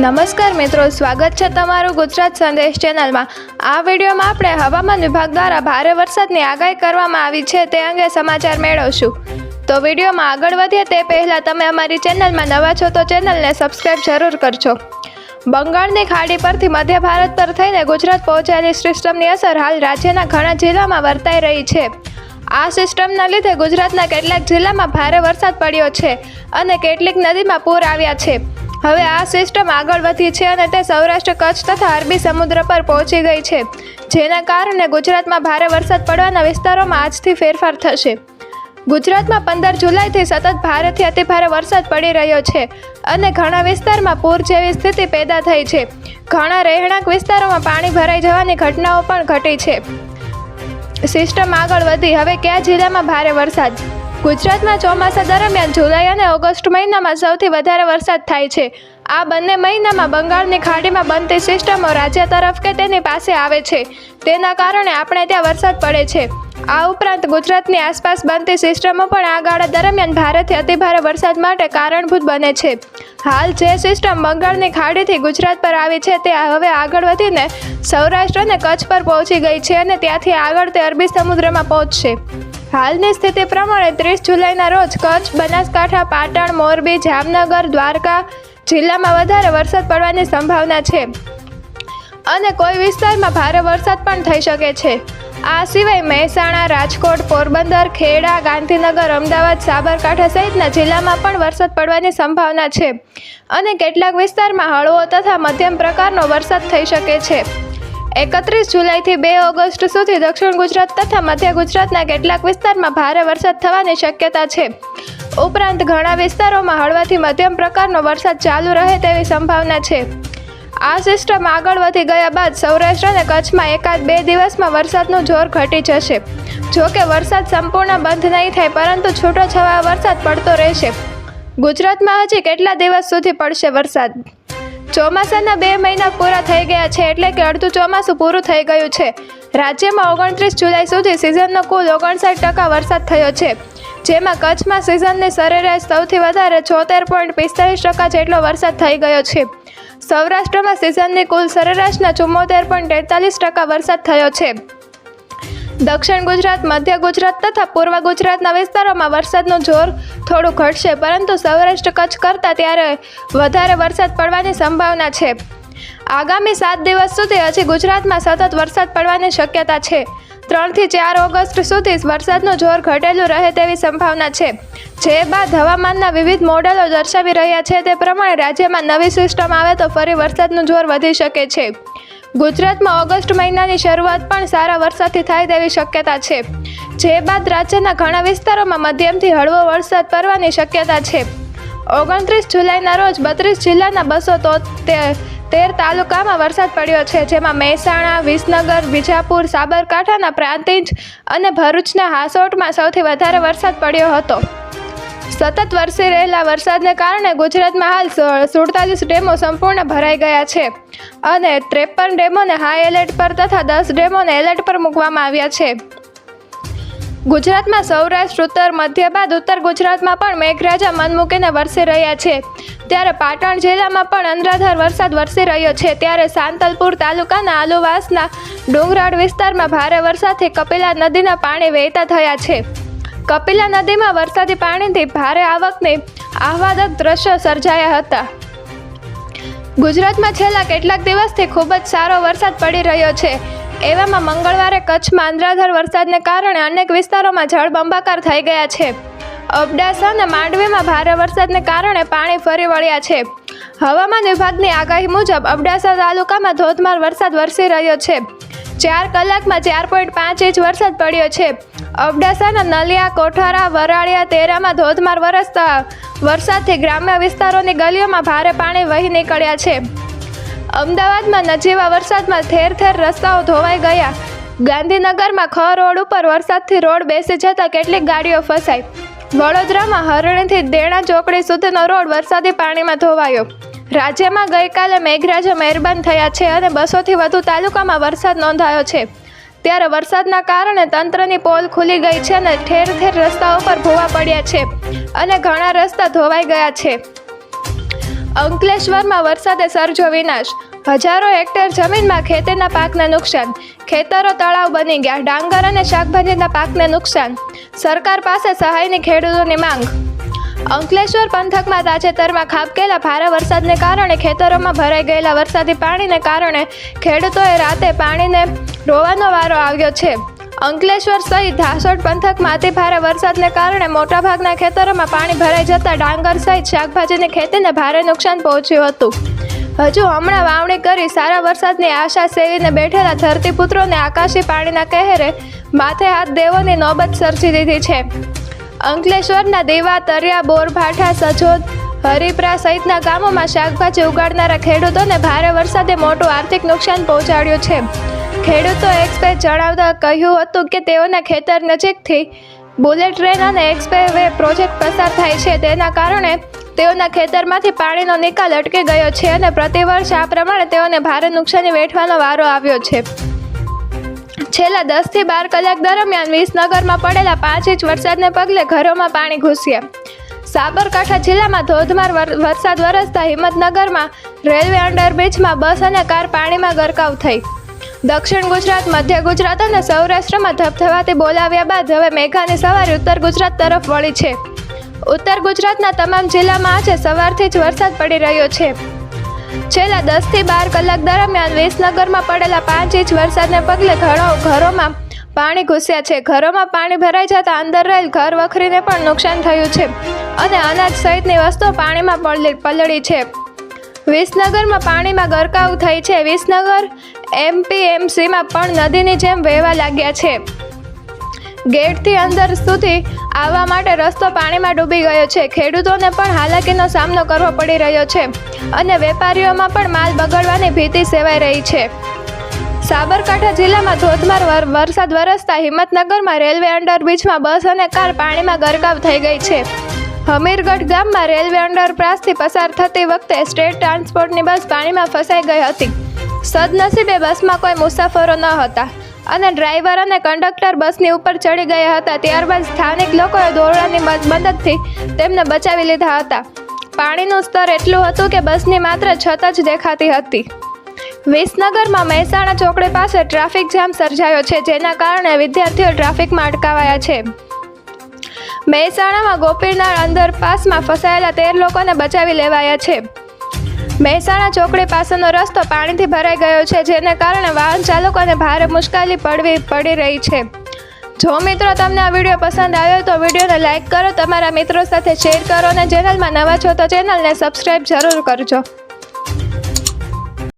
નમસ્કાર મિત્રો, સ્વાગત છે તમારું ગુજરાત સંદેશ ચેનલમાં. આ વિડીયોમાં આપણે હવામાન વિભાગ દ્વારા ભારે વરસાદની આગાહી કરવામાં આવી છે, તે અંગે સમાચાર મેળવશું. તો વિડીયોમાં આગળ વધીએ તે પહેલાં તમે અમારી ચેનલમાં નવા છો તો ચેનલને સબસ્ક્રાઈબ જરૂર કરજો. બંગાળની ખાડી પરથી મધ્ય ભારત પર થઈને ગુજરાત પહોંચેલી સિસ્ટમની અસર હાલ રાજ્યના ઘણા જિલ્લામાં વર્તાઈ રહી છે. આ સિસ્ટમના લીધે ગુજરાતના કેટલાક જિલ્લામાં ભારે વરસાદ પડ્યો છે અને કેટલીક નદીમાં પૂર આવ્યા છે. હવે આ સિસ્ટમ આગળ વધી છે અને તે સૌરાષ્ટ્ર કચ્છ તથા અરબી સમુદ્ર પર પહોંચી ગઈ છે, જેના કારણે ગુજરાતમાં ભારે વરસાદ પડવાના વિસ્તારોમાં આજથી ફેરફાર થશે. ગુજરાતમાં પંદર જુલાઈથી સતત ભારેથી અતિભારે વરસાદ પડી રહ્યો છે અને ઘણા વિસ્તારમાં પૂર જેવી સ્થિતિ પેદા થઈ છે. ઘણા રહેણાંક વિસ્તારોમાં પાણી ભરાઈ જવાની ઘટનાઓ પણ ઘટી છે. સિસ્ટમ આગળ વધી, હવે કયા જિલ્લામાં ભારે વરસાદ? ગુજરાતમાં ચોમાસા દરમિયાન જુલાઈ અને ઓગસ્ટ મહિનામાં સૌથી વધારે વરસાદ થાય છે. આ બંને મહિનામાં બંગાળની ખાડીમાં બનતી સિસ્ટમો રાજ્ય તરફ કે તેની પાસે આવે છે. તેના કારણે આપણે ત્યાં વરસાદ પડે છે. આ ઉપરાંત ગુજરાતની આસપાસ બનતી સિસ્ટમો પણ આ ગાળા દરમિયાન ભારેથી અતિભારે વરસાદ માટે કારણભૂત બને છે. હાલ જે સિસ્ટમ બંગાળની ખાડીથી ગુજરાત પર આવી છે તે હવે આગળ વધીને સૌરાષ્ટ્ર અને કચ્છ પર પહોંચી ગઈ છે અને ત્યાંથી આગળ તે અરબી સમુદ્રમાં પહોંચશે. હાલની સ્થિતિ પ્રમાણે ત્રીસ જુલાઈના રોજ કચ્છ, બનાસકાંઠા, પાટણ, મોરબી, જામનગર, દ્વારકા જિલ્લામાં વધારે વરસાદ પડવાની સંભાવના છે. અને કોઈ વિસ્તારમાં ભારે વરસાદ પણ થઈ શકે છે. આ સિવાય મહેસાણા, રાજકોટ, પોરબંદર, ખેડા, ગાંધીનગર, અમદાવાદ, સાબરકાંઠા સહિતના જિલ્લામાં પણ વરસાદ પડવાની સંભાવના છે. અને કેટલાક વિસ્તારમાં હળવો તથા મધ્યમ પ્રકારનો વરસાદ થઈ શકે છે. એકત્રીસ જુલાઈથી બે ઓગસ્ટ સુધી દક્ષિણ ગુજરાત તથા મધ્ય ગુજરાતના કેટલાક વિસ્તારમાં ભારે વરસાદ થવાની શક્યતા છે. ઉપરાંત ઘણા વિસ્તારોમાં હળવાથી મધ્યમ પ્રકારનો વરસાદ ચાલુ રહે તેવી સંભાવના છે. આ સિસ્ટમ આગળ વધી ગયા બાદ સૌરાષ્ટ્ર અને કચ્છમાં એકાદ બે દિવસમાં વરસાદનું જોર ઘટી જશે. જો કે વરસાદ સંપૂર્ણ બંધ નહીં થાય, પરંતુ છૂટો છવાયો વરસાદ પડતો રહેશે. ગુજરાતમાં હજી કેટલા દિવસ સુધી પડશે વરસાદ? ચોમાસાના બે મહિના પૂરા થઈ ગયા છે એટલે કે અડધું ચોમાસું પૂરું થઈ ગયું છે. રાજ્યમાં ઓગણત્રીસ જુલાઈ સુધી સિઝનનો કુલ ઓગણસાઠ ટકા વરસાદ થયો છે. જેમાં કચ્છમાં સિઝનની સરેરાશ સૌથી વધારે છોતેર પોઈન્ટ પિસ્તાલીસ ટકા જેટલો વરસાદ થઈ ગયો છે. સૌરાષ્ટ્રમાં સિઝનની કુલ સરેરાશના ચુમ્મોતેર પોઈન્ટ તેતાલીસ ટકા વરસાદ થયો છે. દક્ષિણ ગુજરાત, મધ્ય ગુજરાત તથા પૂર્વ ગુજરાતના વિસ્તારોમાં વરસાદનું જોર થોડું ઘટશે, પરંતુ સૌરાષ્ટ્ર કચ્છ કરતાં ત્યારે વધારે વરસાદ પડવાની સંભાવના છે. આગામી સાત દિવસ સુધી હજી ગુજરાતમાં સતત વરસાદ પડવાની શક્યતા છે. ત્રણથી ચાર ઓગસ્ટ સુધી વરસાદનું જોર ઘટેલું રહે તેવી સંભાવના છે. જે બાદ હવામાનના વિવિધ મોડેલો દર્શાવી રહ્યા છે, તે પ્રમાણે રાજ્યમાં નવી સિસ્ટમ આવે તો ફરી વરસાદનું જોર વધી શકે છે. ગુજરાતમાં ઓગસ્ટ મહિનાની શરૂઆત પણ સારા વરસાદથી થાય તેવી શક્યતા છે. જે બાદ રાજ્યના ઘણા વિસ્તારોમાં મધ્યમથી હળવો વરસાદ પડવાની શક્યતા છે. ઓગણત્રીસ જુલાઈના રોજ બત્રીસ જિલ્લાના બસો તેર તાલુકામાં વરસાદ પડ્યો છે, જેમાં મહેસાણા, વિસનગર, વિજાપુર, સાબરકાંઠાના પ્રાંતિજ અને ભરૂચના હાસોટમાં સૌથી વધારે વરસાદ પડ્યો હતો. સતત વરસી રહેલા વરસાદને કારણે ગુજરાતમાં હાલ સુડતાલીસ ડેમો સંપૂર્ણ ભરાઈ ગયા છે. અને ત્રેપન ડેમોને હાઈ એલર્ટ પર તથા દસ ડેમોને એલર્ટ પર મૂકવામાં આવ્યા છે. ગુજરાતમાં સૌરાષ્ટ્ર, ઉત્તર, મધ્ય બાદ ઉત્તર ગુજરાતમાં પણ મેઘરાજા મન મૂકીને વરસી રહ્યા છે. ત્યારે પાટણ જિલ્લામાં પણ અનરાધાર વરસાદ વરસી રહ્યો છે. ત્યારે સાંતલપુર તાલુકાના આલુવાસના ડુંગરાળ વિસ્તારમાં ભારે વરસાદથી કપિલા નદીના પાણી વહેતા થયા છે. કપિલા નદીમાં વરસાદી પાણીથી ભારે આવકની આહવાદક દ્રશ્યો સર્જાયા હતા. ગુજરાતમાં છેલ્લા કેટલાક દિવસથી ખૂબ જ સારો વરસાદ પડી રહ્યો છે. એવામાં મંગળવારે કચ્છમાં આંધ્રાધાર વરસાદને કારણે અનેક વિસ્તારોમાં જળબંબાકાર થઈ ગયા છે. અબડાસા અને માંડવીમાં ભારે વરસાદને કારણે પાણી ફરી વળ્યા છે. હવામાન વિભાગની આગાહી મુજબ અબડાસા તાલુકામાં ધોધમાર વરસાદ વરસી રહ્યો છે. ચાર કલાકમાં ચાર પોઈન્ટ પાંચ ઇંચ વરસાદ પડ્યો છે. અબડાસાના નલિયા, કોઠારા, વરાળિયા, તેરામાં ધોધમાર વરસતા વરસાદથી ગ્રામ્ય વિસ્તારોની ગલીઓમાં ભારે પાણી વહી નીકળ્યા છે. અમદાવાદમાં નજીવા વરસાદમાં ઠેર ઠેર રસ્તાઓ ધોવાઈ ગયા. ગાંધીનગરમાં ખ રોડ ઉપર વરસાદથી રોડ બેસી જતા કેટલીક ગાડીઓ ફસાઈ. વડોદરામાં હરણીથી દેણા ચોકડી સુધીનો રોડ વરસાદી પાણીમાં ધોવાયો. રાજ્યમાં ગઈકાલે મેઘરાજા મહેરબાન થયા છે અને બસોથી વધુ તાલુકામાં વરસાદ નોંધાયો છે. ત્યારે વરસાદના કારણે તંત્રની પોલ ખુલી ગઈ છે અને ઠેર ઠેર રસ્તાઓ પર ભોવા પડ્યા છે અને ઘણા રસ્તા ધોવાઈ ગયા છે. અંકલેશ્વરમાં વરસાદે સર્જો વિનાશ. હજારો હેક્ટર જમીનમાં ખેતીના પાકને નુકસાન. ખેતરો તળાવ બની ગયા. ડાંગર અને શાકભાજીના પાકને નુકસાન. સરકાર પાસે સહાયની ખેડૂતોની માંગ. અંકલેશ્વર પંથકમાં તાજેતરમાં ખાબકેલા ભારે વરસાદને કારણે ખેતરોમાં ભરાઈ ગયેલા વરસાદી પાણીને કારણે ખેડૂતોએ રાતે પાણીને રોવાનો વારો આવ્યો છે. અંકલેશ્વર સહિત ધાસોડ પંથકમાં અતિ ભારે વરસાદને કારણે મોટાભાગના ખેતરોમાં પાણી ભરાઈ જતા ડાંગર સહિત શાકભાજીની ખેતીને ભારે નુકસાન પહોંચ્યું હતું. હજુ હમણાં વાવણી કરી સારા વરસાદની આશા સેવીને બેઠેલા ધરતીપુત્રોને આકાશી પાણીના કહેરે માથે હાથ દેવોની નોબત સર્જી દીધી છે. અંકલેશ્વરના દેવા, તરિયા બોરભાઠા સજોદ, હરિપ્રા સહિતના ગામોમાં શાકભાજી ઉગાડનારા ખેડૂતોને ભારે વરસાદે મોટું આર્થિક નુકસાન પહોંચાડ્યું છે. ખેડૂતો એક્સપ્રેસ જણાવતા કહ્યું હતું કે તેઓના ખેતર નજીકથી બુલેટ ટ્રેન અને એક્સપ્રેસ વે પ્રોજેક્ટ પસાર થાય છે. તેના કારણે તેઓના ખેતરમાંથી પાણીનો નિકાલ અટકી ગયો છે અને પ્રતિવર્ષ આ પ્રમાણે તેઓને ભારે નુકસાની વેઠવાનો વારો આવ્યો છે. છેલ્લા દસથી બાર કલાક દરમિયાન વિસનગરમાં પડેલા પાંચ ઇંચ વરસાદને પગલે ઘરોમાં પાણી ઘૂસ્યા. સાબરકાંઠા જિલ્લામાં ધોધમાર વરસાદ વરસતા હિંમતનગરમાં રેલવે અંડરબ્રિજમાં બસ અને કાર પાણીમાં ગરકાવ થઈ. દક્ષિણ ગુજરાત, મધ્ય ગુજરાત અને સૌરાષ્ટ્રમાં ધબધબાથી બોલાવ્યા બાદ હવે મેઘાની સવારી ઉત્તર ગુજરાત તરફ વળી છે. ઉત્તર ગુજરાતના તમામ જિલ્લામાં આજે સવારથી જ વરસાદ પડી રહ્યો છે. છેલ્લા દસથી બાર કલાક દરમિયાન વિસનગરમાં પડેલા પાંચ ઇંચ વરસાદને પગલે ઘણો ઘરોમાં પાણી ઘૂસ્યા છે. ઘરોમાં પાણી ભરાઈ જતા અંદર રહેલ ઘર વખરીને પણ નુકસાન થયું છે અને અનાજ સહિતની વસ્તુઓ પાણીમાં પલળી છે. વિસનગરમાં પાણીમાં ગરકાવ થઈ છે. વિસનગર એમપીએમસીમાં પણ નદીની જેમ વહેવા લાગ્યા છે. ગેટથી અંદર સુધી આવવા માટે રસ્તો પાણીમાં ડૂબી ગયો છે. ખેડૂતોને પણ હાલાકીનો સામનો કરવો પડી રહ્યો છે અને વેપારીઓમાં પણ માલ બગડવાની ભીતિ સેવાઈ રહી છે. સાબરકાંઠા જિલ્લામાં ધોધમાર વર- વરસાદ વરસતા હિંમતનગરમાં રેલવે અંડરબ્રિજમાં બસ અને કાર પાણીમાં ગરકાવ થઈ ગઈ છે. હમીરગઢ ગામમાં રેલવે અંડરપાસથી પસાર થતી વખતે સ્ટેટ ટ્રાન્સપોર્ટની બસ પાણીમાં ફસાઈ ગઈ હતી. સદનસીબે બસમાં કોઈ મુસાફરો ન હતા. અને ડ્રાઈવર અને કંડક્ટર બસની ઉપર ચડી ગયા હતા. ત્યારબાદ સ્થાનિક લોકોએ દોરડાની મદ- મદદથી તેમને બચાવી લીધા હતા. પાણીનું સ્તર એટલું હતું કે બસની માત્ર છત જ દેખાતી હતી. વિસનગરમાં મહેસાણા ચોકડી પાસે ટ્રાફિક જામ સર્જાયો છે, જેના કારણે વિદ્યાર્થીઓ ટ્રાફિકમાં અટકાવાયા છે. મહેસાણામાં ગોપીનાળ અંડરપાસમાં ફસાયેલા તેર લોકોને બચાવી લેવાયા છે. મહેસાણા ચોકડી પાસેનો રસ્તો પાણીથી ભરાઈ ગયો છે, જેને કારણે વાહન ચાલકોને ભારે મુશ્કેલી પડવી પડી રહી છે. જો મિત્રો તમને આ વીડિયો પસંદ આવ્યો તો વિડીયોને લાઇક કરો, તમારા મિત્રો સાથે શેર કરો અને ચેનલમાં નવા છો તો ચેનલને સબસ્ક્રાઈબ જરૂર કરજો.